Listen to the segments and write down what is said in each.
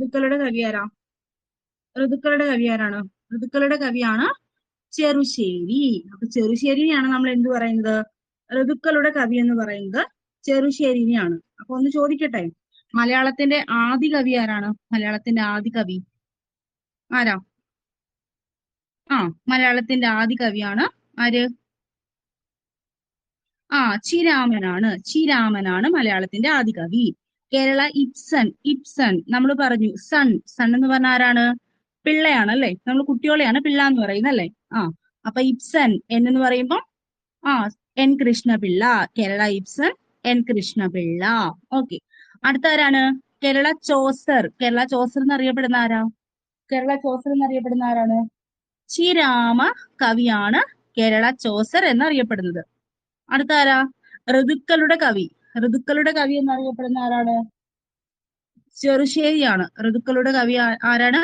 ഋതുക്കളുടെ കവി ആരാ? ഋതുക്കളുടെ കവി ആരാണ്? ഋതുക്കളുടെ കവിയാണ് ചെറുശ്ശേരി. അപ്പൊ ചെറുശ്ശേരിനെയാണ് നമ്മൾ എന്ത് പറയുന്നത്? ഋതുക്കളുടെ കവി എന്ന് പറയുന്നത് ചെറുശ്ശേരിനെയാണ്. അപ്പൊ ഒന്ന് ചോദിക്കട്ടെ? മലയാളത്തിന്റെ ആദി കവി ആരാണ്? മലയാളത്തിന്റെ ആദി കവി ആരാ? ആ മലയാളത്തിന്റെ ആദി കവിയാണ് ആര്? ആ ചിരാമനാണ് ചിരാമനാണ് മലയാളത്തിന്റെ ആദി കവി. കേരള ഇപ്സൺ ഇപ്സൺ നമ്മൾ പറഞ്ഞു സൺ. സൺ എന്ന് പറഞ്ഞ ആരാണ്? പിള്ളയാണ് അല്ലെ? നമ്മൾ കുട്ടിയോളെയാണ് പിള്ള എന്ന് പറയുന്നത് അല്ലേ? ആ അപ്പൊ എൻ എന്ന് പറയുമ്പോ ആ N Krishnapillai. Kerala Ibsen N Krishnapillai. Okay. അടുത്ത ആരാണ്? കേരള ചോസർ. കേരള ചോസർ എന്നറിയപ്പെടുന്ന ആരാ? കേരള ചോസർ എന്നറിയപ്പെടുന്ന ആരാണ്? ചിരാമ കവിയാണ് കേരള ചോസർ എന്നറിയപ്പെടുന്നത്. അടുത്ത ആരാ? ഋതുക്കളുടെ കവി. ഋതുക്കളുടെ കവി എന്നറിയപ്പെടുന്ന ആരാണ്? ചെറുശ്ശേരിയാണ്. ഋതുക്കളുടെ കവി ആരാണ്?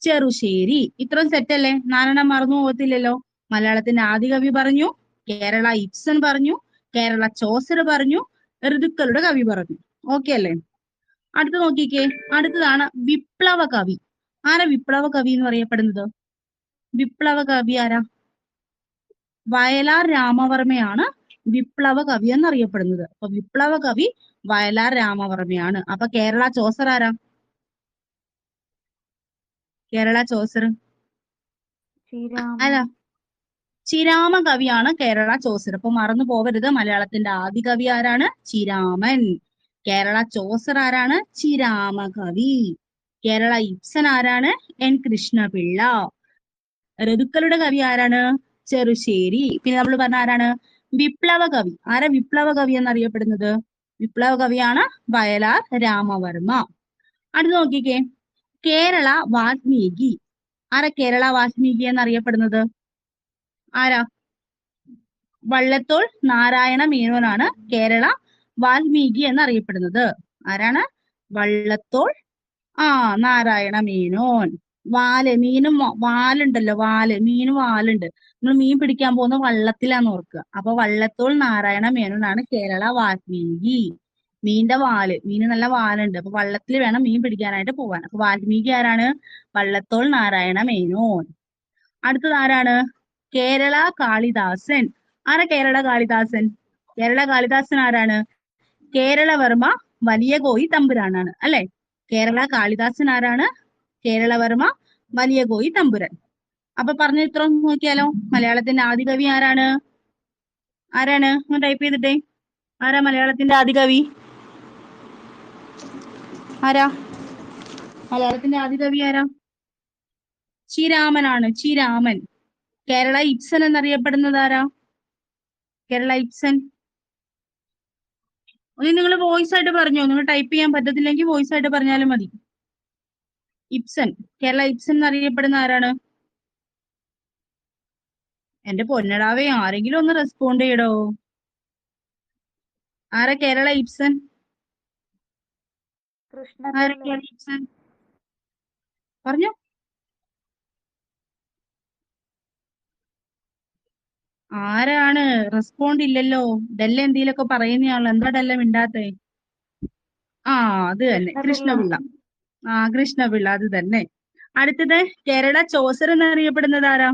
ചെറുശ്ശേരി. ഇത്രയും സെറ്റല്ലേ നാരായണ മറന്നു പോകത്തില്ലല്ലോ. മലയാളത്തിന്റെ ആദ്യ കവി പറഞ്ഞു കേരള ഇപ്സൻ പറഞ്ഞു കേരള ചോസർ പറഞ്ഞു ഋതുക്കളുടെ കവി പറഞ്ഞു. ഓക്കെ അല്ലേ? അടുത്ത് നോക്കിക്കേ. അടുത്തതാണ് വിപ്ലവ കവി. ആരാ വിപ്ലവ കവി എന്ന് പറയപ്പെടുന്നത് വിപ്ലവ കവി ആരാ? വയലാർ രാമവർമ്മയാണ് വിപ്ലവ കവി എന്നറിയപ്പെടുന്നത്. അപ്പൊ വിപ്ലവ കവി വയലാർ രാമവർമ്മയാണ്. അപ്പൊ കേരള ചോസർ ആരാ? കേരള ചോസർ. അല്ല ചിരാമ കവിയാണ് കേരള ചോസർ. അപ്പൊ മറന്നു പോവരുത്. മലയാളത്തിന്റെ ആദ്യ കവി ആരാണ്? ചിരാമൻ കേരള ചോസർ ആരാണ്? ചിരാമ കവി. കേരള ഇപ്സൻ ആരാണ്? എൻ കൃഷ്ണപിള്ള. ഋതുക്കളുടെ കവി ആരാണ്? ചെറുശ്ശേരി. പിന്നെ നമ്മൾ പറഞ്ഞ ആരാണ്? വിപ്ലവ കവി ആരാ വിപ്ലവ കവി എന്നറിയപ്പെടുന്നത്? വിപ്ലവ കവിയാണ് വയലാർ രാമവർമ്മ. അടുത്ത് നോക്കിക്കേ. കേരള വാൽമീകി. ആരാ കേരള വാൽമീകി എന്നറിയപ്പെടുന്നത്? ആരാ? വള്ളത്തോൾ നാരായണ മേനോനാണ് കേരള വാൽമീകി എന്നറിയപ്പെടുന്നത്. ആരാണ്? വള്ളത്തോൾ ആ നാരായണ മേനോൻ. വാൽ മീനും വാലുണ്ടല്ലോ. വാൽ മീനും വാലുണ്ട്. നമ്മൾ മീൻ പിടിക്കാൻ പോകുന്ന വള്ളത്തിലാന്ന് ഓർക്കുക. അപ്പൊ വള്ളത്തോൾ നാരായണ മേനോനാണ് കേരള വാൽമീകി. മീന്റെ വാൽ മീന് നല്ല വാലുണ്ട്. അപ്പൊ വള്ളത്തിൽ വേണം മീൻ പിടിക്കാനായിട്ട് പോവാൻ. അപ്പൊ വാൽമീകി ആരാണ്? വള്ളത്തോൾ നാരായണ മേനോൻ. അടുത്തത് ആരാണ്? കേരള കാളിദാസൻ. ആരാ കേരള കാളിദാസൻ? കേരള കാളിദാസൻ ആരാണ്? കേരളവർമ്മ വലിയ കോയി തമ്പുരാനാണ്. അല്ലെ? കേരള കാളിദാസൻ ആരാണ്? കേരളവർമ്മ വലിയ കോയി തമ്പുരാൻ. അപ്പൊ പറഞ്ഞ ഇത്ര നോക്കിയാലോ? മലയാളത്തിന്റെ ആദ്യ കവി ആരാണ്? ആരാണ്? ഒന്ന് ടൈപ്പ് ചെയ്തിട്ടേ. ആരാ മലയാളത്തിന്റെ ആദ്യ കവി ആരാ? മലയാളത്തിന്റെ ആദ്യ കവി ആരാ? ചിരാമനാണ് ചിരാമൻ കേരള ഇപ്സൻ എന്നറിയപ്പെടുന്നത് ആരാ? കേരള ഇപ്സൻ ഒന്ന് നിങ്ങൾ വോയിസ് ആയിട്ട് പറഞ്ഞോ. നിങ്ങൾ ടൈപ്പ് ചെയ്യാൻ പറ്റത്തില്ലെങ്കിൽ വോയിസ് ആയിട്ട് പറഞ്ഞാലും മതി. ഇപ്സൻ കേരള ഇപ്സൻ എന്നറിയപ്പെടുന്ന ആരാണ്? എന്റെ പൊന്നടാവേ ആരെങ്കിലും ഒന്ന് റെസ്പോണ്ട് ചെയ്യടോ? ആരാ കേരള ഇപ്സൻ ആരാ കേരള പറഞ്ഞോ. ആരാണ്? റെസ്പോണ്ട് ഇല്ലല്ലോ. ഡെല്ല എന്തെങ്കിലുമൊക്കെ പറയുന്നയാളോ എന്താ ഡെല്ല മിണ്ടാത്തെ? ആ അത് തന്നെ. കൃഷ്ണപിള്ള. ആ കൃഷ്ണപിള്ള അത് തന്നെ. അടുത്തത് കേരള ചോസർ എന്നറിയപ്പെടുന്നത് ആരാ?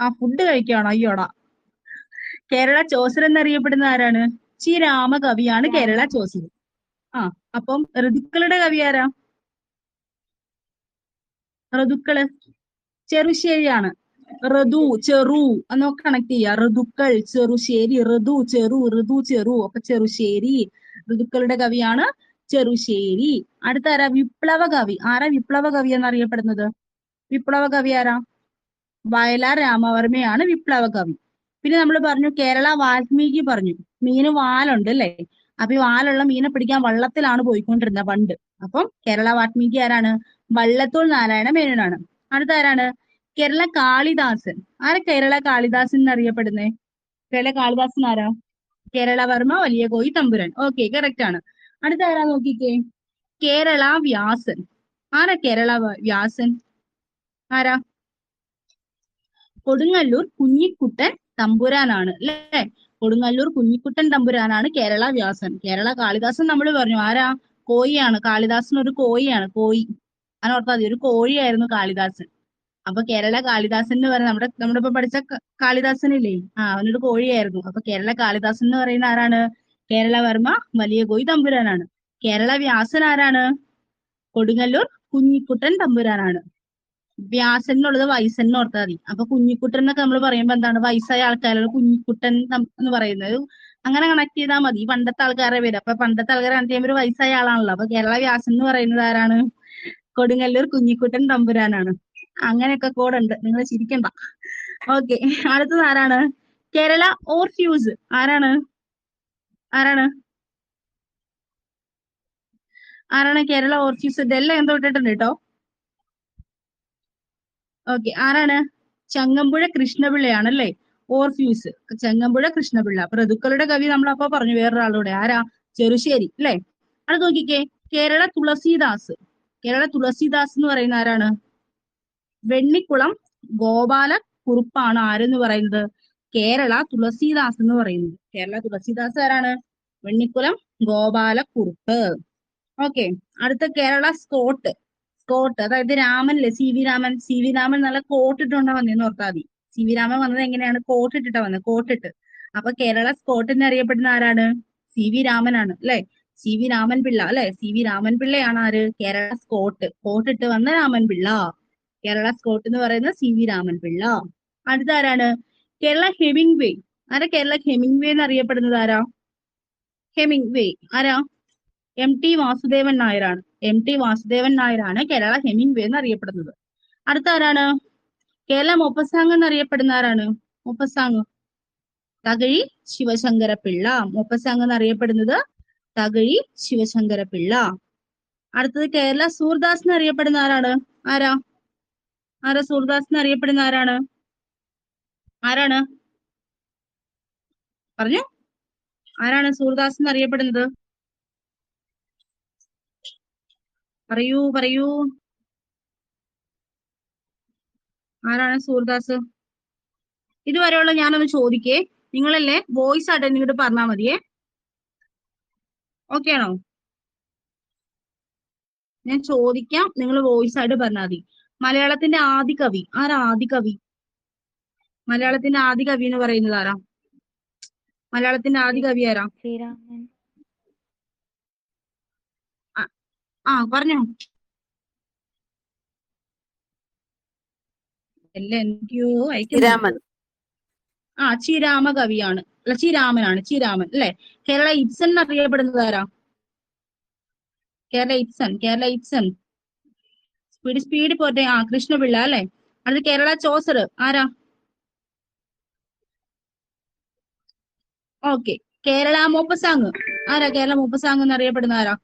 ആ ഫുഡ് കഴിക്കുകയാണോ അയ്യോടാ. കേരള ചോസർ എന്നറിയപ്പെടുന്ന ആരാണ്? ചിരാമ രാമകവിയാണ് കേരള ചോസർ ആ അപ്പം ഋതുക്കളുടെ കവി ആരാ? ഋതുക്കൾ. ചെറുശ്ശേരിയാണ്. ഋതു ചെറു എന്നൊക്കെ കണക്ട് ചെയ്യാ. ഋതുക്കൾ ചെറുശ്ശേരി ഋതു ചെറു ഋതു ചെറു അപ്പൊ ചെറുശ്ശേരി. ഋതുക്കളുടെ കവിയാണ് ചെറുശ്ശേരി. അടുത്ത ആരാ? വിപ്ലവ കവി. ആരാ വിപ്ലവ കവി എന്നറിയപ്പെടുന്നത്? വിപ്ലവ കവി ആരാ? വയലാർ രാമവർമ്മയാണ് വിപ്ലവ കവി പിന്നെ നമ്മൾ പറഞ്ഞു കേരള വാൽമീകി പറഞ്ഞു. മീന് വാലുണ്ട് അല്ലേ? അപ്പൊ ഈ വാലുള്ള മീനെ പിടിക്കാൻ വള്ളത്തിലാണ് പോയിക്കൊണ്ടിരുന്നത് പണ്ട്. അപ്പം കേരള വാൽമീകി ആരാണ്? വള്ളത്തോൾ നാരായണ മേനോനാണ്. അടുത്ത ആരാണ്? കേരള കാളിദാസൻ. ആരാ കേരള കാളിദാസൻ എന്നറിയപ്പെടുന്നേ? കേരള കാളിദാസൻ ആരാ? കേരളവർമ്മ വലിയ കോയി തമ്പുരാൻ. ഓക്കെ കറക്റ്റ് ആണ്. അടുത്ത ആരാ നോക്കിക്കേ? കേരള വ്യാസൻ. ആരാ കേരള വ്യാസൻ? ആരാ? കൊടുങ്ങല്ലൂർ കുഞ്ഞിക്കുട്ടൻ തമ്പുരാനാണ് അല്ലേ? കൊടുങ്ങല്ലൂർ കുഞ്ഞിക്കുട്ടൻ തമ്പുരാനാണ് കേരള വ്യാസൻ. കേരള കാളിദാസൻ നമ്മൾ പറഞ്ഞു ആരാ? കോയിയാണ് കാളിദാസൻ ഒരു കോയിയാണ് കോയി അതിനോർത്താ മതി ഒരു കോഴിയായിരുന്നു കാളിദാസൻ. അപ്പൊ കേരള കാളിദാസൻ എന്ന് പറയുന്ന നമ്മുടെ നമ്മുടെ ഇപ്പൊ പഠിച്ച കാളിദാസനില്ലേ? ആ അവനൊരു കോഴിയായിരുന്നു. അപ്പൊ കേരള കാളിദാസൻ എന്ന് പറയുന്ന ആരാണ്? കേരളവർമ്മ വലിയ കോയി തമ്പുരാനാണ്. കേരള വ്യാസൻ ആരാണ്? കൊടുങ്ങല്ലൂർ കുഞ്ഞിക്കുട്ടൻ തമ്പുരാനാണ്. വ്യാസൻ എന്നുള്ളത് വയസ്സൻ ഓർത്താൽ മതി. അപ്പൊ കുഞ്ഞിക്കുട്ടൻ എന്നൊക്കെ നമ്മൾ പറയുമ്പോ എന്താണ്? വയസ്സായ ആൾക്കാരോട് കുഞ്ഞിക്കുട്ടൻ എന്ന് പറയുന്നത്. അങ്ങനെ കണക്ട് ചെയ്താൽ മതി. പണ്ടത്തെ ആൾക്കാരെ പേര്. അപ്പൊ പണ്ടത്തെ ആൾക്കാർ കണക്ട് ചെയ്യുമ്പോൾ ഒരു വയസ്സായ ആളാണല്ലോ. അപ്പൊ കേരള വ്യാസൻ എന്ന് പറയുന്നത് ആരാണ്? കൊടുങ്ങല്ലൂർ കുഞ്ഞിക്കുട്ടൻ തമ്പുരാനാണ്. അങ്ങനെയൊക്കെ കോഡ് ഉണ്ട്. നിങ്ങൾ ചിരിക്കണ്ട. ഓക്കെ അടുത്തത് ആരാണ്? കേരള ഓർഫ്യൂസ്. ആരാണ്? ആരാണ്? ആരാണ് കേരള ഓർഫ്യൂസ്? ഇതെല്ലാം എന്തോ ഇട്ടിട്ടുണ്ട് കേട്ടോ ഓക്കെ ആരാണ്? ചങ്ങമ്പുഴ കൃഷ്ണപിള്ളയാണ് അല്ലേ ഓർഫ്യൂസ് ചങ്ങമ്പുഴ കൃഷ്ണപിള്ള. പ്രതുക്കളുടെ കവി നമ്മൾ അപ്പൊ പറഞ്ഞു വേറൊരാളൂടെ ആരാ? ചെറുശ്ശേരി അല്ലേ? അത് നോക്കിക്കേ. കേരള തുളസീദാസ്. കേരള തുളസീദാസ് എന്ന് പറയുന്ന ആരാണ്? വെണ്ണിക്കുളം ഗോപാല കുറുപ്പാണ് ആരെന്ന് പറയുന്നത്? കേരള തുളസീദാസ് എന്ന് പറയുന്നത്. കേരള തുളസീദാസ് ആരാണ്? വെണ്ണിക്കുളം ഗോപാല കുറുപ്പ്. ഓക്കെ അടുത്ത കേരള സ്കോട്ട്. സ്കോട്ട് അതായത് രാമനില്ലേ? C V Raman. C V Raman നല്ല കോട്ട് ഇട്ടുകൊണ്ടാ വന്നേന്ന് ഓർത്താൽ മതി. സി വി രാമൻ വന്നത് എങ്ങനെയാണ്? കോട്ട് ഇട്ടിട്ടാ വന്നത് കോട്ടിട്ട്. അപ്പൊ കേരള സ്കോട്ട് എന്ന് അറിയപ്പെടുന്ന ആരാണ്? സി വി രാമനാണ് അല്ലെ? സി വി രാമൻ പിള്ള അല്ലെ? സി വി രാമൻ പിള്ളയാണ് ആര്? കേരള സ്കോട്ട് കോട്ടിട്ട് വന്ന രാമൻ പിള്ള. കേരള സ്കോട്ട് എന്ന് പറയുന്ന സി വി രാമൻ പിള്ള. അടുത്ത ആരാണ്? കേരള ഹെമിംഗ് വേ ആരാ കേരള ഹെമിംഗ് വേ എന്ന് അറിയപ്പെടുന്നത് ആരാ? ഹെമിംഗ് വേ ആരാ? എം ടി വാസുദേവൻ നായരാണ്. എം ടി വാസുദേവൻ നായരാണ് കേരള ഹെമിംഗ് വേ എന്ന് അറിയപ്പെടുന്നത് അടുത്ത ആരാണ്? കേരള മൊപ്പസാങ് എന്നറിയപ്പെടുന്ന ആരാണ്? മൊപ്പസാങ്. തകഴി ശിവശങ്കര പിള്ള മൊപ്പസാങ് എന്നറിയപ്പെടുന്നത് തകഴി ശിവശങ്കര പിള്ള അടുത്തത് കേരള സൂർദാസ് എന്നറിയപ്പെടുന്ന ആരാണ്? ആരാ? ആരാ സൂർദാസ് എന്നറിയപ്പെടുന്ന ആരാണ്? ആരാണ്? പറഞ്ഞു. ആരാണ് സൂർദാസ് എന്നറിയപ്പെടുന്നത്? പറയൂ പറയൂ. ആരാണ് സൂർദാസ് ഇതുവരെയുള്ള ഞാനൊന്ന് ചോദിക്കേ. നിങ്ങളല്ലേ വോയിസ് ആയിട്ട് ഇങ്ങോട്ട് പറഞ്ഞാൽ മതിയേ? ഓക്കെ ആണോ? ഞാൻ ചോദിക്കാം നിങ്ങൾ വോയിസ് ആയിട്ട് പറഞ്ഞാൽ മതി. മലയാളത്തിന്റെ ആദി കവി ആരാ ആദി കവി? മലയാളത്തിന്റെ ആദി കവി എന്ന് പറയുന്നത് ആരാ? മലയാളത്തിന്റെ ആദി കവി ആരാ? ശ്രീരാമൻ. ആ പറഞ്ഞോ. എല്ലാം എനിക്കോ അയക്കുന്നു ശ്രീരാമൻ ആ ചിരാമ കവിയാണ് അല്ല ചിരാമനാണ് ചിരാമൻ അല്ലെ? കേരള ഇബ്സൺ എന്നറിയപ്പെടുന്നത് ആരാ? Kerala Ibsen Kerala Ibsen. Speed speed പോട്ടെ. ആ കൃഷ്ണപിള്ള അല്ലെ? അടുത്ത് കേരള ചോസർ ആരാ? Okay Kerala Maupassant. ആരാ കേരള മൂപ്പസാങ് എന്നറിയപ്പെടുന്ന ആരാ?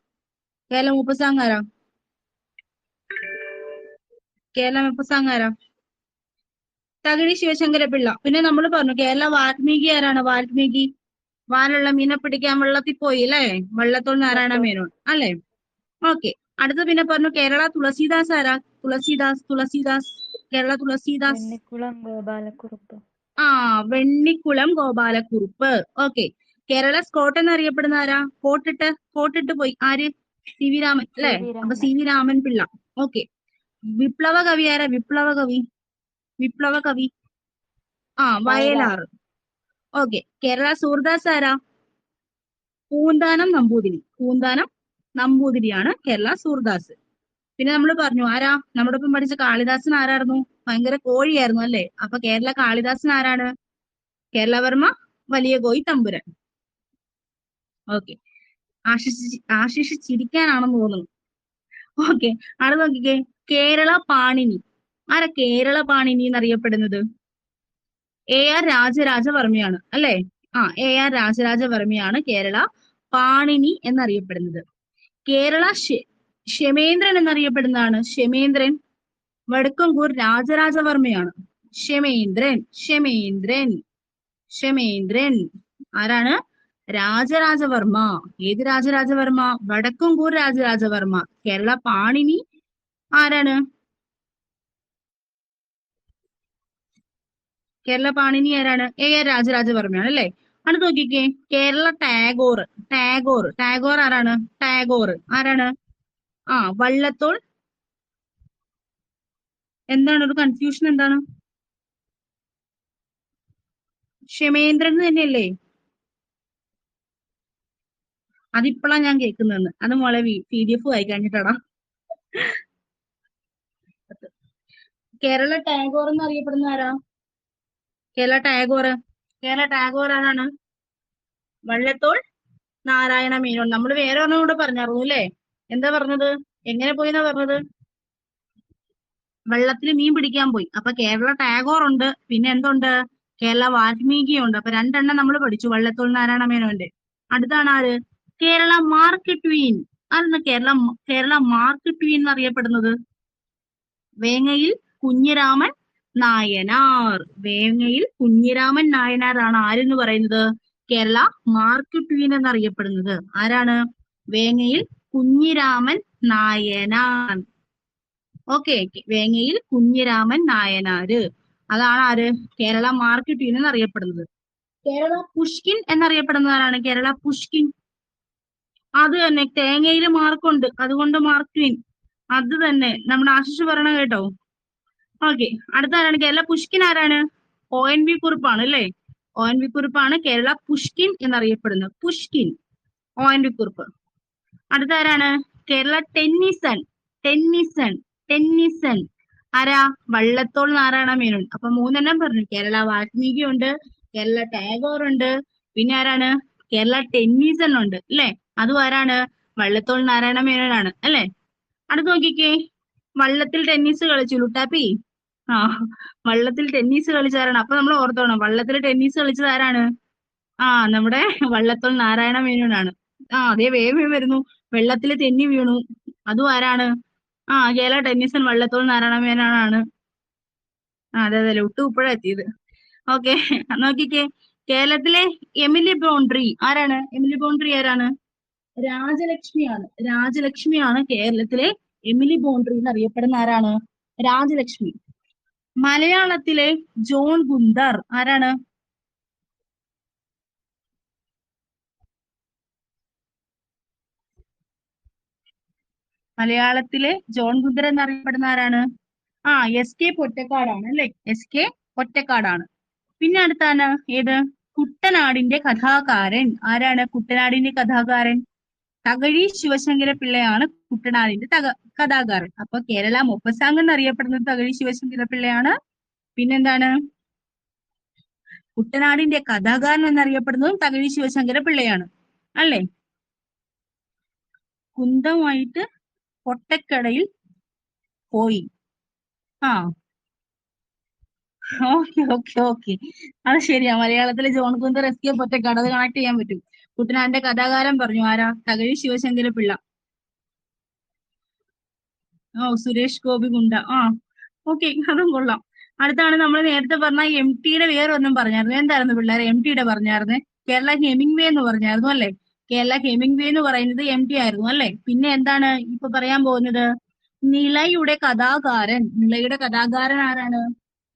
കേരള മൂപ്പസാങ് ആരാ കേരളം മൂപ്പസാങ് ആരാ തകഴി ശിവശങ്കര പിള്ള പിന്നെ നമ്മൾ പറഞ്ഞു കേരള വാൽമീകി ആരാണ് വാൽമീകി വാനുള്ള മീനെ പിടിക്കാൻ വെള്ളത്തിൽ പോയി അല്ലേ വള്ളത്തോൾ നാരായണ മേനോൻ അല്ലേ ഓക്കെ അടുത്ത പിന്നെ പറഞ്ഞു കേരള തുളസീദാസ് ആരാ തുളസീദാസ് തുളസീദാസ് കേരള തുളസീദാസ് ഗോപാലക്കുറുപ്പ് ആ വെണ്ണിക്കുളം ഗോപാലക്കുറുപ്പ് ഓക്കെ കേരള സ്കോട്ട് എന്നറിയപ്പെടുന്ന ആരാ? കോട്ടിട്ട് കോട്ടിട്ട് പോയി. ആര്? സി വി രാമൻ അല്ലേ? അപ്പൊ C V Raman Pillai. Okay. വിപ്ലവ കവി ആരാ? വിപ്ലവ കവി. വിപ്ലവ കവി. ആ വയലാർ. ഓക്കെ. കേരള സൂർദാസ് ആരാ? പൂന്താനം നമ്പൂതിരി. പൂന്താനം നമ്പൂതിരിയാണ് കേരള സൂർദാസ്. പിന്നെ നമ്മൾ പറഞ്ഞു ആരാ? നമ്മുടെ ഒപ്പം പഠിച്ച കാളിദാസൻ ആരായിരുന്നു? ഭയങ്കര കോഴിയായിരുന്നു അല്ലെ? അപ്പൊ കേരള കാളിദാസൻ ആരാണ്? കേരളവർമ്മ വലിയ കോയി തമ്പുരൻ ഓക്കെ. ആശിഷ് ചിരിക്കാനാണെന്ന് തോന്നുന്നു. ഓക്കെ അടുത്ത് നോക്കിക്കേ. കേരള പാണിനി. ആരാ കേരള പാണിനി എന്നറിയപ്പെടുന്നത്? എ ആർ രാജരാജവർമ്മയാണ് അല്ലെ? ആ എ ആർ രാജരാജവർമ്മയാണ് കേരള പാണിനി എന്നറിയപ്പെടുന്നത്. കേരള ഷമേന്ദ്രൻ എന്നറിയപ്പെടുന്നതാണ്. ക്ഷമേന്ദ്രൻ വടക്കംകൂർ രാജരാജവർമ്മയാണ്. ക്ഷമേന്ദ്രൻ ക്ഷമേന്ദ്രൻ ക്ഷമേന്ദ്രൻ. ആരാണ്? രാജരാജവർമ്മ. ഏത് രാജരാജവർമ്മ? വടക്കുംകൂർ രാജരാജവർമ്മ. കേരള പാണിനി ആരാണ്? കേരള പാണിനി ആരാണ്? എ ആർ രാജരാജവർമ്മയാണ് അല്ലെ? അത് നോക്കിക്കേ. കേരള ടാഗോർ. ടാഗോർ. ടാഗോർ ആരാണ്? ടാഗോർ. ആരാണ്? ആ വള്ളത്തോൾ. എന്താണ്? ഒരു കൺഫ്യൂഷൻ എന്താണ്? ക്ഷമേന്ദ്രൻ തന്നെയല്ലേ? അതിപ്പോഴാ ഞാൻ കേൾക്കുന്നതെന്ന് അത് മോളെ പി ഡി എഫ് വായി കഴിഞ്ഞിട്ടാടാ കേരള ടാഗോർ എന്ന് അറിയപ്പെടുന്ന ആരാ? കേരള ടാഗോർ. കേരള ടാഗോർ ആരാണ്? വള്ളത്തോൾ നാരായണ മേനോൻ. നമ്മൾ വേറെ ഒന്നും കൂടെ പറഞ്ഞായിരുന്നു അല്ലേ? എന്താ പറഞ്ഞത്? എങ്ങനെ പോയി എന്നാ പറഞ്ഞത്? വെള്ളത്തിൽ മീൻ പിടിക്കാൻ പോയി. അപ്പൊ കേരള ടാഗോർ ഉണ്ട്. പിന്നെ എന്തുണ്ട്? കേരള വാൽമീകി ഉണ്ട് അപ്പൊ രണ്ടെണ്ണം നമ്മൾ പഠിച്ചു. വള്ളത്തോൾ നാരായണ മേനോന്റെ അടുത്താണ് ആര്? കേരള മാർക്ക് ട്വീൻ അതെന്താ കേരള കേരള മാർക്ക് ട്വീൻ എന്നറിയപ്പെടുന്നത്? വേങ്ങയിൽ കുഞ്ഞിരാമൻ നായനാർ. വേങ്ങയിൽ കുഞ്ഞിരാമൻ നായനാറാണ് ആരെന്ന് പറയുന്നത്? കേരള മാർക്ക് ട്വീൻ എന്നറിയപ്പെടുന്നത്. ആരാണ്? വേങ്ങയിൽ കുഞ്ഞിരാമൻ നായനാർ. ഓക്കെ വേങ്ങയിൽ കുഞ്ഞിരാമൻ നായനാര് അതാണ് ആര്? കേരള മാർക്ക് ട്വീൻ എന്നറിയപ്പെടുന്നത്. കേരള പുഷ്കിൻ എന്നറിയപ്പെടുന്നതാണ് കേരള പുഷ്കിൻ. അത് തന്നെ തേങ്ങയിൽ മാർക്കുണ്ട്. അതുകൊണ്ട് മാർക്ക് ട്വീൻ അത് തന്നെ. നമ്മുടെ ആശിഷ് പറയണ കേട്ടോ. ഓക്കെ അടുത്ത ആരാണ്? കേരള പുഷ്കിൻ ആരാണ്? ഒ എൻ വി കുറിപ്പാണ് അല്ലേ? ഒ എൻ വി കുറിപ്പാണ് കേരള പുഷ്കിൻ എന്നറിയപ്പെടുന്നത്. Pushkin. O N V Kurup. അടുത്ത ആരാണ്? കേരള ടെന്നിസൺ ടെന്നിസൺ ടെന്നിസൺ ആരാ? വള്ളത്തോൾ നാരായണ മേനോൻ. അപ്പൊ മൂന്നെണ്ണം പറഞ്ഞു. കേരള വാത്മീകി ഉണ്ട് കേരള ടാഗോർ ഉണ്ട് പിന്നെ ആരാണ്? കേരള ടെന്നീസൺ ഉണ്ട് അല്ലേ? അതും ആരാണ് വള്ളത്തോൾ നാരായണ മേനോനാണ് അല്ലേ? അടുത്ത് നോക്കിക്കേ. വള്ളത്തിൽ ടെന്നീസ് കളിച്ചു ലുട്ടാപ്പി. ആ വള്ളത്തിൽ ടെന്നീസ് കളിച്ചാരാണ് അപ്പൊ നമ്മൾ ഓർത്തോണം വള്ളത്തിൽ ടെന്നീസ് കളിച്ചത് ആരാണ്? ആ നമ്മുടെ വള്ളത്തോൾ നാരായണ മേനോനാണ്. ആ അതേ വേഗം വരുന്നു. വെള്ളത്തിൽ തെന്നി വീണു. അതും ആരാണ് ആ കേല ടെന്നീസൻ വള്ളത്തോൾ നാരായണ മേനോനാണ്. ആ അതെ അതെ ലുട്ടു ഇപ്പോഴാ എത്തിയത്. ഓക്കെ നോക്കിക്കേ. കേരളത്തിലെ എമിലി ബോൺട്രി ആരാണ്? എമിലി ബോൺട്രി ആരാണ്? രാജലക്ഷ്മിയാണ്. രാജലക്ഷ്മിയാണ് കേരളത്തിലെ എമിലി ബോണ്ടറി എന്ന് അറിയപ്പെടുന്ന ആരാണ്? രാജലക്ഷ്മി. മലയാളത്തിലെ ജോൺ ഗുന്ദർ ആരാണ്? മലയാളത്തിലെ ജോൺ ഗുന്ദർ എന്നറിയപ്പെടുന്ന ആരാണ്? ആ എസ് കെ പൊറ്റക്കാടാണ് അല്ലെ? എസ് കെ പൊറ്റക്കാടാണ്. പിന്നെ അടുത്താണ് ഏത്? കുട്ടനാടിന്റെ കഥാകാരൻ. ആരാണ് കുട്ടനാടിന്റെ കഥാകാരൻ? തകഴി ശിവശങ്കര പിള്ളയാണ് കുട്ടനാടിന്റെ തക കഥാകാരൻ. അപ്പൊ കേരള മൊപ്പസാങ് എന്നറിയപ്പെടുന്നത് തകഴി ശിവശങ്കര പിള്ളയാണ് പിന്നെന്താണ്? കുട്ടനാടിന്റെ കഥാകാരൻ എന്നറിയപ്പെടുന്നതും തകഴി ശിവശങ്കര പിള്ളയാണ് അല്ലേ? കുന്തമായിട്ട് പൊട്ടക്കടയിൽ പോയി. ആ. Okay okay okay. അത് ശരിയാ. മലയാളത്തിലെ ജോൺ കുന്ത റെസ്ക്യൂ കെ പൊറ്റക്കാട് അത് കണക്ട് ചെയ്യാൻ പറ്റും. കുട്ടനാടിന്റെ കഥാകാരൻ പറഞ്ഞു. ആരാ? തകഴി ശിവശങ്കര പിള്ള ഓ സുരേഷ് ഗോപി ഗുണ്ട. ആ ഓക്കെ അതും കൊള്ളാം. അടുത്താണ് നമ്മൾ നേരത്തെ പറഞ്ഞ എം ടിയുടെ വേറെ ഒന്നും പറഞ്ഞായിരുന്നു. എന്തായിരുന്നു പിള്ളേരെ എം ടിയുടെ പറഞ്ഞായിരുന്നേ. കേരള ഹെമിംഗ് വേ എന്ന് പറഞ്ഞായിരുന്നു അല്ലെ? കേരള ഹെമിംഗ് വേ എന്ന് പറയുന്നത് എം ടി ആയിരുന്നു അല്ലെ? പിന്നെ എന്താണ് ഇപ്പൊ പറയാൻ പോകുന്നത്? നിളയുടെ കഥാകാരൻ. നിളയുടെ കഥാകാരൻ ആരാണ്?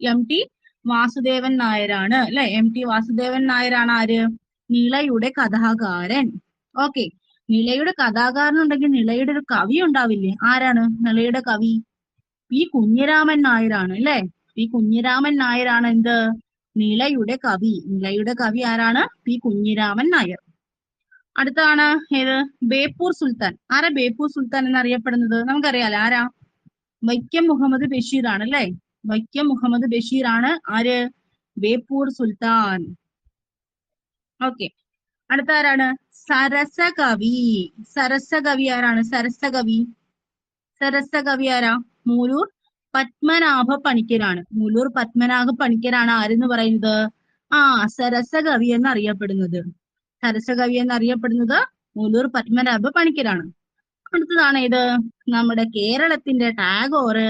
എം ടി വാസുദേവൻ നായരാണ് അല്ലെ? എം ടി വാസുദേവൻ നായരാണ് ആര്? നിളയുടെ കഥാകാരൻ. ഓക്കെ നിളയുടെ കഥാകാരൻ ഉണ്ടെങ്കിൽ നിളയുടെ ഒരു കവി ഉണ്ടാവില്ലേ? ആരാണ്? നിളയുടെ കവി? പി കുഞ്ഞിരാമൻ നായരാണ് അല്ലെ? പി കുഞ്ഞിരാമൻ നായരാണ് എന്ത്? നിളയുടെ കവി. നിളയുടെ കവി ആരാണ്? പി കുഞ്ഞിരാമൻ നായർ. അടുത്താണ് ഏത്? ബേപ്പൂർ സുൽത്താൻ. ആരാ ബേപ്പൂർ സുൽത്താൻ എന്ന് അറിയപ്പെടുന്നത് നമുക്കറിയാലോ ആരാ? വൈക്കം മുഹമ്മദ് ബഷീർ ആണ് അല്ലെ? വൈക്കം മുഹമ്മദ് ബഷീർ ആണ് ആര്? ബേപ്പൂർ സുൽത്താൻ. ഓക്കെ. അടുത്ത ആരാണ് സരസകവി. സരസകവി ആരാണ്? സരസകവി. സരസകവി ആരാ? മൂലൂർ പത്മനാഭ പണിക്കരാണ്. മൂലൂർ പത്മനാഭ പണിക്കരാണ് ആരെന്ന് പറയുന്നത്? ആ സരസകവി എന്നറിയപ്പെടുന്നത്. സരസകവി എന്നറിയപ്പെടുന്നത് മൂലൂർ പത്മനാഭ പണിക്കരാണ്. അടുത്തതാണ് ഇത് നമ്മുടെ കേരളത്തിന്റെ ടാഗോറ്.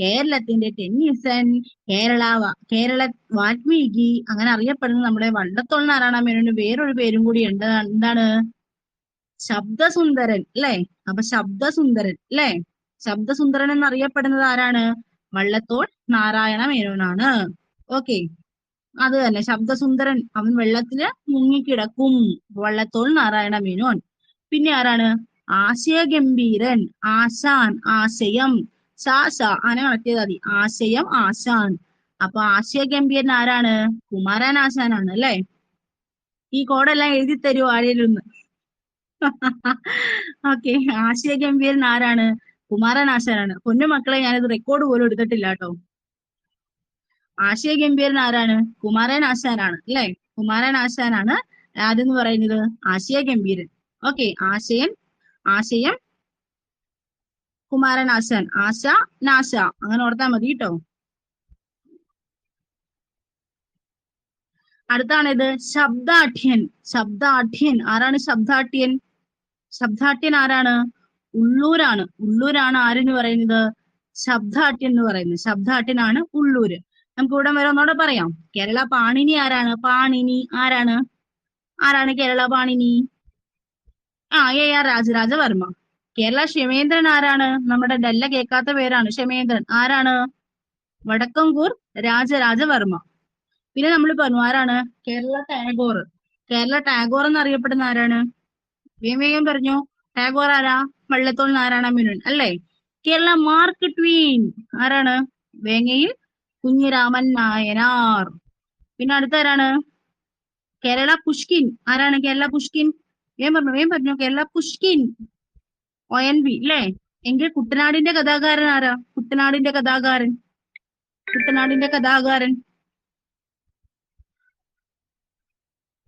കേരളത്തിന്റെ ടെന്നീസൺ കേരള കേരള വാൽമീകി അങ്ങനെ അറിയപ്പെടുന്ന നമ്മുടെ വള്ളത്തോൾ നാരായണ മേനോന് വേറൊരു പേരും കൂടി ഉണ്ട്. എന്താണ്? ശബ്ദസുന്ദരൻ അല്ലെ? അപ്പൊ ശബ്ദസുന്ദരൻ അല്ലെ? ശബ്ദസുന്ദരൻ എന്നറിയപ്പെടുന്നത് ആരാണ്? വള്ളത്തോൾ നാരായണ മേനോനാണ് ഓക്കെ. അത് തന്നെ. ശബ്ദസുന്ദരൻ അവൻ വെള്ളത്തിൽ മുങ്ങിക്കിടക്കും. വള്ളത്തോൾ നാരായണ മേനോൻ പിന്നെ ആരാണ്? ആശയഗംഭീരൻ ആശാൻ ആശയം. ശാശ ആന കണക്ട് ചെയ്താൽ ആശയം ആശാൻ. അപ്പൊ ആശയഗംഭീരൻ ആരാണ്? കുമാരൻ ആശാനാണ് അല്ലെ? ഈ കോഡെല്ലാം എഴുതി തരൂ ആരെയും ഓക്കെ ആശയഗംഭീരൻ ആരാണ്? കുമാരൻ ആശാനാണ്. പൊന്നു മക്കളെ ഞാനിത് റെക്കോർഡ് പോലും എടുത്തിട്ടില്ല കേട്ടോ. ആശയഗംഭീരൻ ആരാണ്? കുമാരൻ ആശാനാണ് അല്ലെ? കുമാരൻ ആശാനാണ് ആദ്യം പറയുന്നത് ആശയഗംഭീരൻ. ഓക്കെ ആശയം ആശയം കുമാരൻ ആശാൻ. ആശ നാശ. അങ്ങനെ ഓർത്താൽ മതി കേട്ടോ അടുത്താണിത് ശബ്ദാഠ്യൻ. ശബ്ദാഠ്യൻ. ആരാണ് ശബ്ദാഠ്യൻ? ശബ്ദാഠ്യൻ ആരാണ്? ഉള്ളൂരാണ്. ഉള്ളൂരാണ് ആരെന്ന് പറയുന്നത്? ശബ്ദാഠ്യൻ എന്ന് പറയുന്നത്. ശബ്ദാഠ്യനാണ് ഉള്ളൂര്. നമുക്ക് ഇവിടെ വരെ ഒന്നുകൂടെ പറയാം. കേരള പാണിനി ആരാണ്? പാണിനി ആരാണ്? ആരാണ് കേരള പാണിനി? ആ എ ആർ രാജരാജവർമ്മ കേരള ക്ഷമേന്ദ്രൻ ആരാണ്? നമ്മുടെ ഡെല്ല കേൾക്കാത്ത പേരാണ് ക്ഷമേന്ദ്രൻ. ആരാണ്? വടക്കംകൂർ രാജരാജവർമ്മ പിന്നെ നമ്മൾ പറഞ്ഞു ആരാണ്? കേരള ടാഗോർ. കേരള ടാഗോർ എന്നറിയപ്പെടുന്ന ആരാണ്? വേഗം വേഗം പറഞ്ഞു. ടാഗോർ ആരാ? വള്ളത്തോൾ നാരായണ മേനോൻ അല്ലേ? Kerala Mark Twain. ആരാണ്? വേങ്ങയിൽ കുഞ്ഞിരാമൻ നായനാർ. പിന്നെ അടുത്ത ആരാണ്? കേരള പുഷ്കിൻ. ആരാണ് കേരള പുഷ്കിൻ? വേം പറഞ്ഞു വേം പറഞ്ഞു. Kerala Pushkin. O N V അല്ലേ എങ്കിൽ കുട്ടനാടിന്റെ കഥാകാരൻ ആരാ? കുട്ടനാടിന്റെ കഥാകാരൻ. കുട്ടനാടിന്റെ കഥാകാരൻ.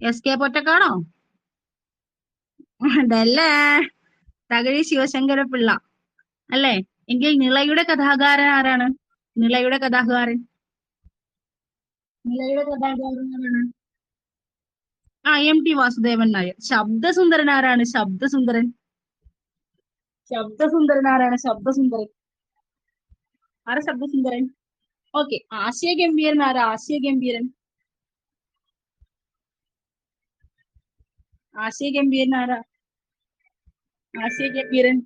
എസ് കെ പൊറ്റക്കാണോ? അതല്ലേ. തകഴി ശിവശങ്കര പിള്ള അല്ലേ? എങ്കിൽ നിളയുടെ കഥാകാരൻ ആരാണ്? നിളയുടെ കഥാകാരൻ. നിളയുടെ കഥാകാരൻ ആരാണ്? ആ എം ടി വാസുദേവൻ നായർ. ശബ്ദസുന്ദരൻ ആരാണ്? ശബ്ദസുന്ദരൻ. ശബ്ദസുന്ദരൻ ആരാണ് ശബ്ദസുന്ദരൻ. ആരാ ശബ്ദസുന്ദരൻ? ഓക്കെ ആശയഗംഭീരൻ ആരാ? ആശയഗംഭീരൻ. ആശയഗംഭീരൻ ആരാ? ആശയഗംഭീരൻ.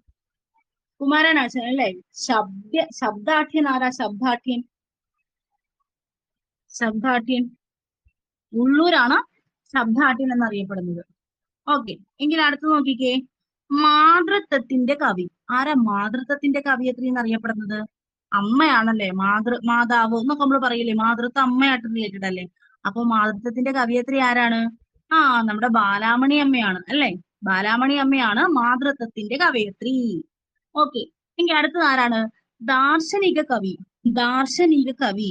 കുമാരനാശൻ അല്ലേ? ശബ്ദ ശബ്ദാഠ്യൻ ആരാ? ശബ്ദാഠ്യൻ. ശബ്ദാഠ്യൻ. ഉള്ളൂരാണ് ശബ്ദാഠ്യൻ എന്നറിയപ്പെടുന്നത്. ഓക്കെ എങ്കിൽ അടുത്ത് നോക്കിക്കേ. മാതൃത്വത്തിന്റെ കവി. ആരാ മാതൃത്വത്തിന്റെ കവിയത്രി എന്നറിയപ്പെടുന്നത് അമ്മയാണല്ലേ? മാതൃ മാതാവ് എന്നൊക്കെ നമ്മൾ പറയില്ലേ? മാതൃത്വം അമ്മയായിട്ട് റിലേറ്റഡ് അല്ലേ അപ്പൊ മാതൃത്വത്തിന്റെ കവിയത്രി ആരാണ്? ആ നമ്മുടെ ബാലാമണി അമ്മയാണ് അല്ലേ? ബാലാമണി അമ്മയാണ് മാതൃത്വത്തിന്റെ കവയത്രി ഓക്കെ എനിക്ക് അടുത്തത് ആരാണ്? ദാർശനിക കവി. ദാർശനിക കവി.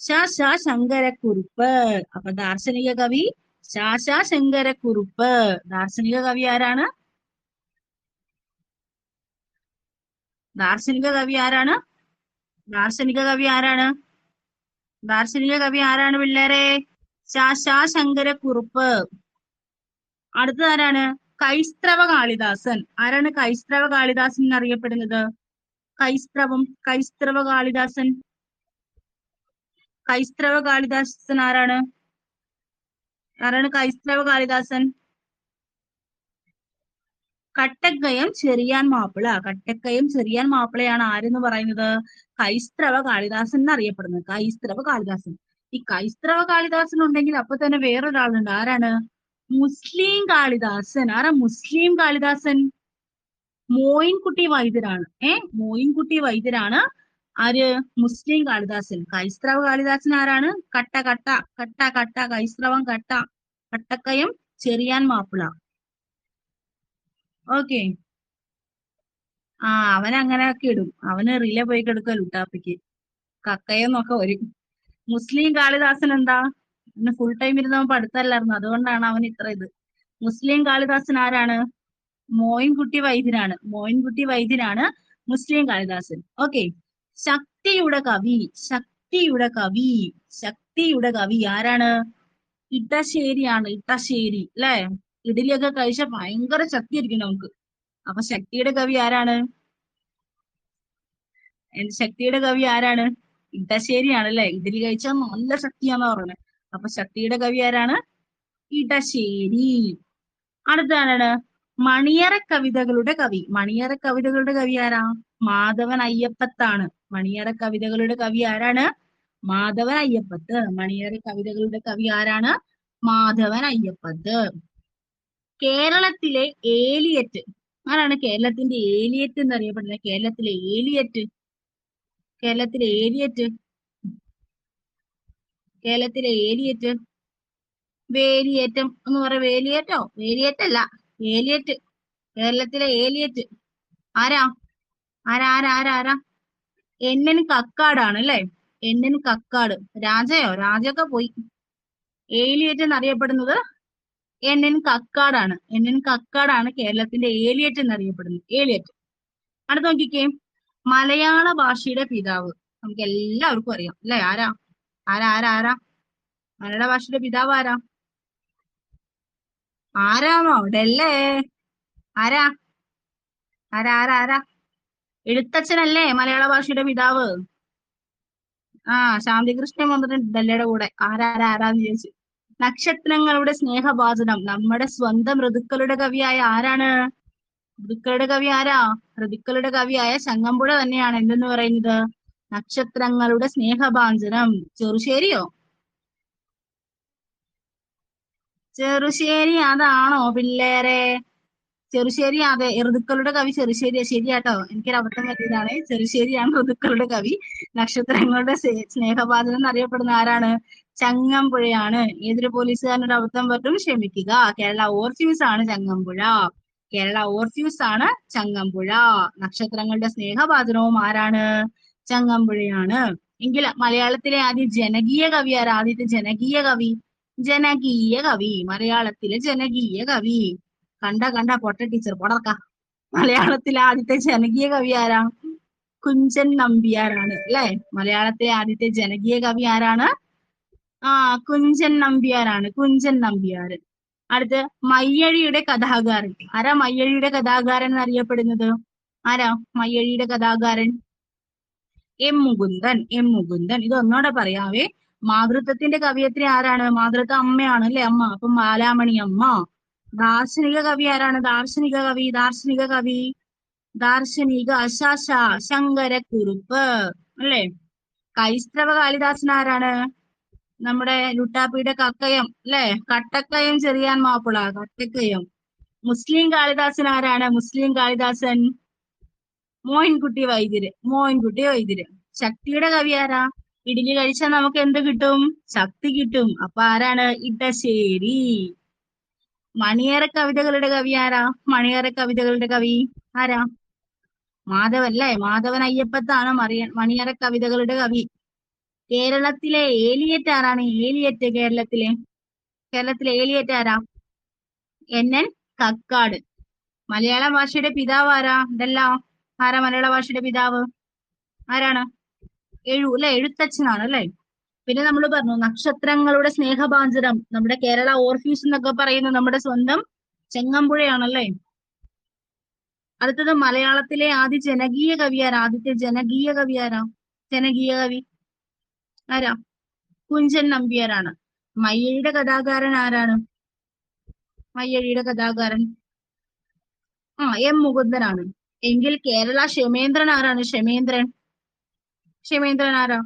ശാശ ശങ്കരക്കുറുപ്പ്. അപ്പൊ ദാർശനിക കവി ശാശ ശങ്കരക്കുറുപ്പ്. ദാർശനിക കവി ആരാണ്? ദാർശനിക കവി ആരാണ്? ദാർശനിക കവി ആരാണ്? ദാർശനിക കവി ആരാണ് പിള്ളേരെ? ശാശ ശങ്കരക്കുറുപ്പ്. അടുത്തത് ആരാണ്? കൈസ്ത്രവ കാളിദാസൻ. ആരാണ് കൈസ്ത്രവ കാളിദാസൻ എന്നറിയപ്പെടുന്നത്? കൈസ്ത്രവം കൈസ്ത്രവ കാളിദാസൻ. കൈസ്ത്രവ കാളിദാസൻ ആരാണ്? ആരാണ് കൈസ്ത്രവ കാളിദാസൻ? കട്ടക്കയം ചെറിയാൻ മാപ്പിള. കട്ടക്കയം ചെറിയാൻ മാപ്പിളയാണ് ആരെന്ന് പറയുന്നത്? കൈസ്ത്രവ കാളിദാസൻ എന്നറിയപ്പെടുന്നത്. കൈസ്ത്രവ കാളിദാസൻ. ഈ കൈസ്ത്രവ കാളിദാസൻ ഉണ്ടെങ്കിൽ അപ്പൊ തന്നെ വേറൊരാളുണ്ട്. ആരാണ്? മുസ്ലിം കാളിദാസൻ. ആരാ മുസ്ലിം കാളിദാസൻ? മോയിൻകുട്ടി വൈദ്യരാണ്. ഏ? മോയിൻകുട്ടി വൈദ്യരാണ് ആര്? മുസ്ലിം കാളിദാസൻ. ക്രൈസ്തവ കാളിദാസൻ ആരാണ്? കട്ട കട്ട. കട്ട കട്ട. ക്രൈസ്തവം കട്ട. കട്ടക്കയം ചെറിയാൻ മാപ്പിള. ഓക്കെ. ആ അവൻ അങ്ങനെ ഒക്കെ ഇടും. അവന് റിലേ പോയി കിടക്കുക ലുട്ടാപ്പിക്ക് കക്കയെന്നൊക്കെ വരും. മുസ്ലിം കാളിദാസൻ എന്താ? പിന്നെ ഫുൾ ടൈം ഇരുന്നവൻ പഠിത്തല്ലായിരുന്നു. അതുകൊണ്ടാണ് അവൻ ഇത്ര ഇത്. മുസ്ലിം കാളിദാസൻ ആരാണ്? മോയിൻകുട്ടി വൈദ്യനാണ്. മോയിൻകുട്ടി വൈദ്യനാണ് മുസ്ലിം കാളിദാസൻ. ഓക്കെ. ശക്തിയുടെ കവി. ശക്തിയുടെ കവി. ശക്തിയുടെ കവി ആരാണ്? ഇട്ടശ്ശേരിയാണ് ഇട്ടശ്ശേരി അല്ലെ? ഇഡലിയൊക്കെ കഴിച്ച ഭയങ്കര ശക്തി ആയിരിക്കും നമുക്ക്. അപ്പൊ ശക്തിയുടെ കവി ആരാണ്? ശക്തിയുടെ കവി ആരാണ്? ഇടശ്ശേരിയാണ് അല്ലെ ഇഡലി കഴിച്ചാൽ നല്ല ശക്തിയാന്ന് പറയുന്നത് അപ്പൊ ശക്തിയുടെ കവി ആരാണ്? ഇടശ്ശേരി. അടുത്താരാണ് മണിയറ കവിതകളുടെ കവി. മണിയറ കവിതകളുടെ കവി ആരാ? മാധവൻ അയ്യപ്പത്താണ്. മണിയറ കവിതകളുടെ കവി ആരാണ്? മാധവൻ അയ്യപ്പത്ത്. മണിയറ കവിതകളുടെ കവി ആരാണ്? മാധവൻ അയ്യപ്പത്ത്. കേരളത്തിലെ ഏലിയറ്റ്. ആരാണ് കേരളത്തിന്റെ ഏലിയറ്റ് എന്നറിയപ്പെടുന്നത്? കേരളത്തിലെ ഏലിയറ്റ്. കേരളത്തിലെ ഏലിയറ്റ്. കേരളത്തിലെ ഏലിയറ്റ്. വേലിയേറ്റം എന്ന് പറയാം. വേലിയേറ്റോ? വേലിയേറ്റല്ല. ഏലിയറ്റ്. കേരളത്തിലെ ഏലിയറ്റ്. ആരാ? ആരാ ആരാ ആരാ ആരാ? എന്നൻ കക്കാടാണ് അല്ലേ? എന്നൻ കക്കാട്. രാജയോ? രാജയൊക്കെ പോയി. ഏലിയറ്റ് എന്നറിയപ്പെടുന്നത് എന്നൻ കക്കാടാണ്. എൻ എൻ കക്കാടാണ് കേരളത്തിന്റെ ഏലിയറ്റ് എന്നറിയപ്പെടുന്നത്. ഏലിയറ്റ്. അടുത്ത് നോക്കിക്കേ. മലയാള ഭാഷയുടെ പിതാവ്. നമുക്ക് എല്ലാവർക്കും അറിയാം. അല്ലെ? ആരാ? ആരാ? ആരാ? ആരാ? മലയാള ഭാഷയുടെ പിതാവ് ആരാ? ആരാണോ അവിടെ അല്ലേ? ആരാ? ആരാ? ആരാ? ആരാ? എഴുത്തച്ഛനല്ലേ മലയാള ഭാഷയുടെ പിതാവ്? ആ ശാന്തികൃഷ്ണൻ വന്നിട്ടുണ്ട് ഡല്ലയുടെ കൂടെ. ആരാ? ആരാ? ചോദിച്ചു. നക്ഷത്രങ്ങളുടെ സ്നേഹഭാചനം നമ്മുടെ സ്വന്തം ഋതുക്കളുടെ കവിയായ ആരാണ്? ഋതുക്കളുടെ കവി ആരാ? ഋതുക്കളുടെ കവിയായ ചങ്ങമ്പുഴ തന്നെയാണ് എന്തെന്ന് പറയുന്നത്? നക്ഷത്രങ്ങളുടെ സ്നേഹഭാചനം ചെറുശ്ശേരിയോ? ചെറുശ്ശേരി അതാണോ പിള്ളേരെ? ചെറുശ്ശേരി അതെ ഋതുക്കളുടെ കവി ചെറുശ്ശേരിയാ. ശരിയാട്ടോ. എനിക്കൊരു അബദ്ധം പറ്റിയതാണ്. ചെറുശ്ശേരിയാണ് ഋതുക്കളുടെ കവി. നക്ഷത്രങ്ങളുടെ സ്നേഹപാചനം എന്നറിയപ്പെടുന്ന ആരാണ്? ചങ്ങമ്പുഴയാണ്. ഏതൊരു പോലീസുകാരനൊരു അബദ്ധം പറ്റും ക്ഷമിക്കുക. കേരള ഓർഫ്യൂസ് ആണ് ചങ്ങമ്പുഴ. കേരള ഓർഫ്യൂസ് ആണ് ചങ്ങമ്പുഴ. നക്ഷത്രങ്ങളുടെ സ്നേഹപാചനവും ആരാണ്? ചങ്ങമ്പുഴയാണ്. എങ്കിൽ മലയാളത്തിലെ ആദ്യ ജനകീയ കവി ആരാ? ആദ്യത്തെ ജനകീയ കവി? ജനകീയ കവി. മലയാളത്തിലെ ജനകീയ കവി. കണ്ട കണ്ട പൊട്ട ടീച്ചർ പൊടക്ക മലയാളത്തിലെ ആദ്യത്തെ ജനകീയ കവി ആരാ? കുഞ്ചൻ നമ്പ്യാരാണ്. അല്ലെ? മലയാളത്തിലെ ആദ്യത്തെ ജനകീയ കവി ആരാണ്? ആ കുഞ്ചൻ നമ്പ്യാരാണ് കുഞ്ചൻ നമ്പ്യാർ അടുത്ത് മയ്യഴിയുടെ കഥാകാരൻ. ആരാ മയ്യഴിയുടെ കഥാകാരൻ എന്നറിയപ്പെടുന്നത്? ആരാ? മയ്യഴിയുടെ കഥാകാരൻ? M Mukundan M Mukundan. ഇത് ഒന്നോടെ പറയാവേ. മാതൃത്വത്തിന്റെ കവിയത്രി ആരാണ്? മാതൃത്വ അമ്മയാണ് അല്ലെ അമ്മ? അപ്പം ബാലാമണി അമ്മ. ദാർശനിക കവി ആരാണ്? ദാർശനിക കവി ദാർശനിക കവി. ദാർശനിക ശശ ശങ്കരക്കുറുപ്പ്. അല്ലേ? ക്രൈസ്തവ കാളിദാസൻ ആരാണ്? നമ്മുടെ ലുട്ടാപ്പിയുടെ കക്കയം അല്ലെ? കട്ടക്കയം ചെറിയാൻ മാപ്പിള കട്ടക്കയം. മുസ്ലിം കാളിദാസൻ ആരാണ്? മുസ്ലിം കാളിദാസൻ മോയിൻകുട്ടി വൈദ്യര് മോയിൻകുട്ടി വൈദ്യര്. ശക്തിയുടെ കവി ആരാ? ഇഡലി കഴിച്ചാൽ നമുക്ക് എന്ത് കിട്ടും? ശക്തി കിട്ടും. അപ്പൊ ആരാണ്? ഇട്ടശ്ശേരി മണിയേറെ കവിതകളുടെ കവി ആരാ? മണിയേറെ കവിതകളുടെ കവി ആരാ? മാധവൻ അല്ലേ? മാധവൻ അയ്യപ്പത്താണ് മറിയ മണിയറ കവിതകളുടെ കവി. കേരളത്തിലെ ഏലിയറ്റ് ആരാണ് ഏലിയറ്റ് കേരളത്തിലെ? കേരളത്തിലെ ഏലിയറ്റ് ആരാ എൻ. എൻ. കക്കാട്. മലയാള ഭാഷയുടെ പിതാവ് ആരാ? ഇതല്ല. ആരാ മലയാള ഭാഷയുടെ പിതാവ്? ആരാണ്? എഴു അല്ലെ? എഴുത്തച്ഛനാണ് അല്ലെ? പിന്നെ നമ്മൾ പറഞ്ഞു നക്ഷത്രങ്ങളുടെ സ്നേഹപാഞ്ചരം നമ്മുടെ കേരള ഓർഫ്യൂസ് എന്നൊക്കെ പറയുന്ന നമ്മുടെ സ്വന്തം ചെങ്ങമ്പുഴയാണല്ലേ? അടുത്തത് മലയാളത്തിലെ ആദ്യ ജനകീയ കവിയാരാ ആദ്യത്തെ ജനകീയ കവിയാരാ ജനകീയ കവി. ആരാ? കുഞ്ചൻ നമ്പ്യാരാണ്. മയ്യഴിയുടെ കഥാകാരൻ ആരാണ്? മയ്യഴിയുടെ കഥാകാരൻ. ആ എം മുകുന്ദനാണ്. എങ്കിൽ കേരള ക്ഷമേന്ദ്രൻ ആരാണ്? ക്ഷമേന്ദ്രൻ. ക്ഷമേന്ദ്രൻ ആരാ?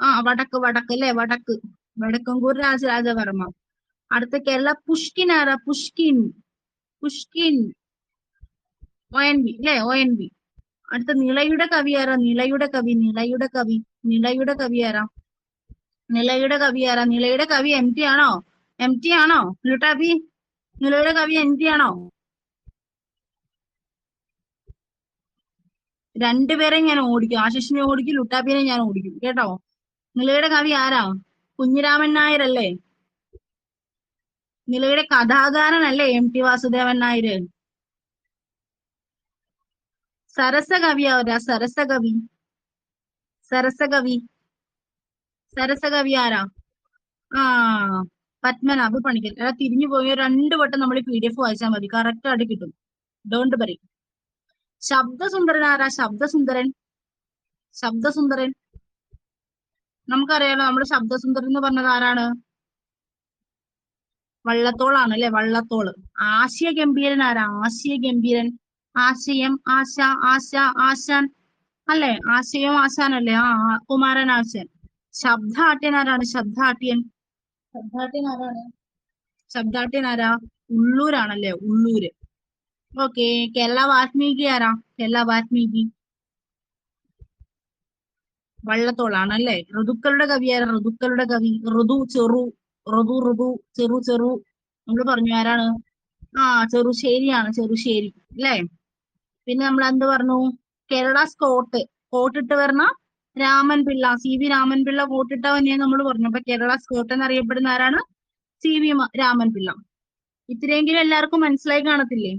ആ വടക്ക് വടക്ക് അല്ലെ? വടക്ക്. വടക്കങ്കൂർ രാജരാജവർമ്മ അടുത്ത കേരള പുഷ്കിൻ ആരാ? Pushkin. Pushkin. O N V അല്ലെ? O N V. അടുത്ത നിളയുടെ കവി ആരാ? നിളയുടെ കവി നിളയുടെ കവി നിളയുടെ കവി ആരാ? നിളയുടെ കവി ആരാ? നിളയുടെ കവി എം ടി ആണോ? എം ടി ആണോ? ലുട്ടാബി നിളയുടെ കവി എം ടി ആണോ? രണ്ടുപേരെ ഞാൻ ഓടിക്കും. ആശിഷിനെ ഓടിക്കും ലുട്ടാപ്പിനെ ഞാൻ ഓടിക്കും. കേട്ടോ? നിലയുടെ കവി ആരാ? കുഞ്ഞിരാമൻ നായർ അല്ലേ? നിലയുടെ കഥാകാരനല്ലേ എം ടി വാസുദേവൻ നായർ? സരസകവി ആരാ? സരസകവി. സരസകവി. സരസകവി ആരാ? ആ പത്മനാഭ പണിക്കൽ അല്ല തിരിഞ്ഞു പോയ. രണ്ട് വട്ടം നമ്മൾ പി ഡി എഫ് വായിച്ചാൽ മതി. കറക്റ്റ് ആയിട്ട് കിട്ടും. ഡോണ്ട് പറയും ശബ്ദസുന്ദരൻ ആരാ? ശബ്ദസുന്ദരൻ. ശബ്ദസുന്ദരൻ. നമുക്കറിയാലോ നമ്മുടെ ശബ്ദസുന്ദരൻ എന്ന് പറഞ്ഞത് ആരാണ്? വള്ളത്തോളാണ് അല്ലെ? വള്ളത്തോൾ. ആശയ ഗംഭീരൻ ആരാ? ആശയ ഗംഭീരൻ ആശയം ആശ ആശ ആശാൻ അല്ലെ? ആശയം ആശാനല്ലേ? ആ കുമാരൻ ആശാൻ. ശബ്ദാട്യൻ ആരാണ്? ശബ്ദാട്യൻ ശബ്ദാട്യൻ ആരാണ്? ശബ്ദാട്യൻ ആരാ? ഉള്ളൂരാണല്ലേ? ഉള്ളൂര്. ഓക്കെ കേരള വാത്മീകി ആരാ? കേരള വാൽമീകി. വള്ളത്തോളാണല്ലേ? ഋതുക്കളുടെ കവി ആരാ? ഋതുക്കളുടെ കവി. ഋതു ചെറു. ഋതു ഋതു ചെറു ചെറു. നമ്മൾ പറഞ്ഞു ആരാണ്? ആ ചെറുശ്ശേരിയാണ് ചെറുശ്ശേരി. അല്ലേ? പിന്നെ നമ്മൾ എന്ത് പറഞ്ഞു? കേരള സ്കോട്ട് കോട്ടിട്ട് വരുന്ന രാമൻ പിള്ള. സി വി രാമൻ പിള്ള കോട്ടിട്ടവനെ നമ്മൾ പറഞ്ഞു അപ്പൊ കേരള സ്കോട്ട് എന്നറിയപ്പെടുന്ന ആരാണ്? C V Raman Pillai. ഇത്രയെങ്കിലും എല്ലാവർക്കും മനസ്സിലായി കാണത്തില്ലേ?